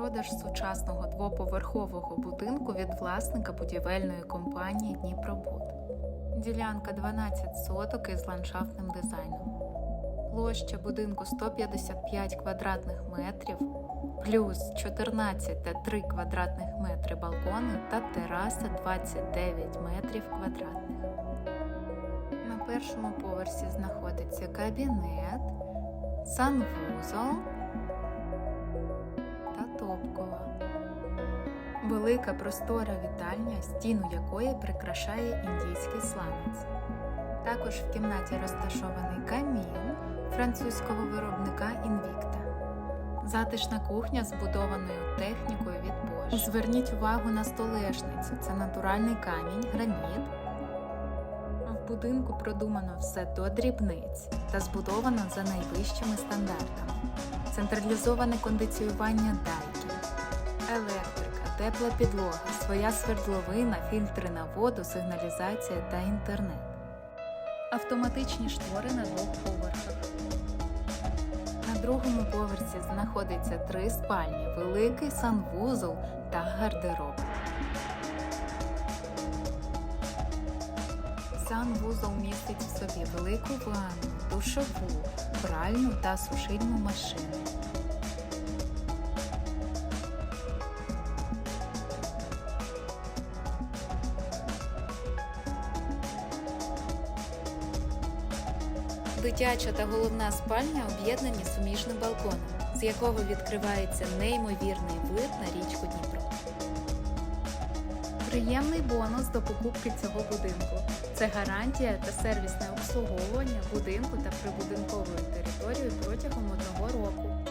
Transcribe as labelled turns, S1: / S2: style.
S1: Продаж сучасного двоповерхового будинку від власника будівельної компанії Дніпробуд. Ділянка 12 соток із ландшафтним дизайном. Площа будинку 155 квадратних метрів, плюс 14,3 квадратних метри балкони та тераса 29 метрів квадратних. На першому поверсі знаходиться кабінет, санвузол та. Велика простора вітальня, стіну якої прикрашає індійський сланець. Також в кімнаті розташований камін французького виробника Invicta. Затишна кухня з будованою технікою від Bosch. Зверніть увагу на столешницю. Це натуральний камінь, граніт. В будинку продумано все до дрібниць та збудовано за найвищими стандартами. Централізоване кондиціювання дайків, електрика, тепла підлога, своя свердловина, фільтри на воду, сигналізація та інтернет. Автоматичні штори на двох поверхах. На другому поверсі знаходиться три спальні, великий санвузол та гардероб. Санвузол містить в собі велику ванну, душову, пральну та сушильну машину. Дитяча та головна спальня об'єднані суміжним балконом, з якого відкривається неймовірний вид на річку Дніпро. Приємний бонус до покупки цього будинку це гарантія та сервісне обслуговування будинку та прибудинкової території протягом одного року.